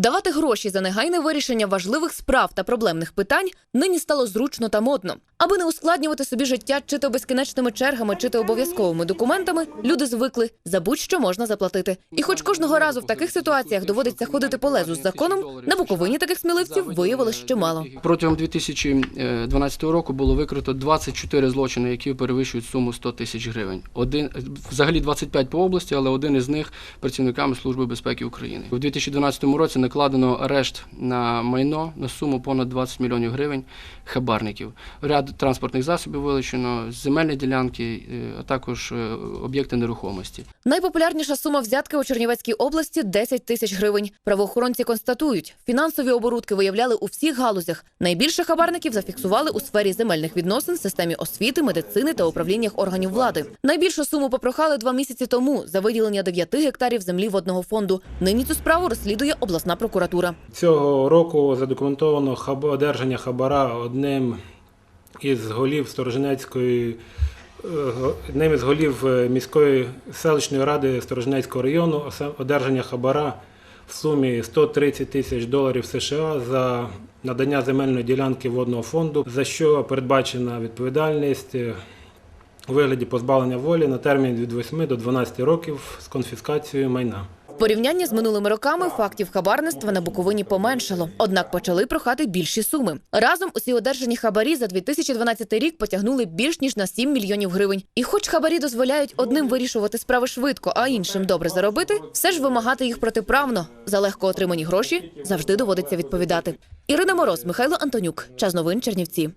Давати гроші за негайне вирішення важливих справ та проблемних питань нині стало зручно та модно. Аби не ускладнювати собі життя чи то безкінечними чергами, чи то обов'язковими документами, люди звикли за будь-що можна заплатити. І хоч кожного разу в таких ситуаціях доводиться ходити по лезу з законом, на Буковині таких сміливців виявилось чимало. Протягом 2012 року було викрито 24 злочини, які перевищують суму 100 тисяч гривень. Один взагалі 25 по області, але один із них працівниками Служби безпеки України. У 2012 році накладено арешт на майно на суму понад 20 мільйонів гривень хабарників. Ряд транспортних засобів вилучено, земельні ділянки, е, а також е, об'єкти нерухомості. Найпопулярніша сума взятки у Чернівецькій області 10 тисяч гривень. Правоохоронці констатують, фінансові оборудки виявляли у всіх галузях. Найбільше хабарників зафіксували у сфері земельних відносин, системі освіти, медицини та управліннях органів влади. Найбільшу суму попрохали два місяці тому за виділення 9 гектарів землі водного фонду. Нині цю справу розслідує обласна прокуратура. Цього року задокументовано одержання хабара одним із голів Сторожинецької е, одним із голів е, міської селищної ради Сторожинецького району одержання хабара в сумі 130 тисяч доларів США за надання земельної ділянки водного фонду, за що передбачена відповідальність е, у вигляді позбавлення волі на термін від 8 до 12 років з конфіскацією майна. Порівнянні з минулими роками фактів хабарництва на Буковині поменшало, однак почали прохати більші суми. Разом усі одержані хабарі за 2012 рік потягнули більш ніж на 7 мільйонів гривень. І хоч хабарі дозволяють одним вирішувати справи швидко, а іншим добре заробити, все ж вимагати їх протиправно. За легко отримані гроші завжди доводиться відповідати. Ірина Мороз, Михайло Антонюк. Час новин Чернівці.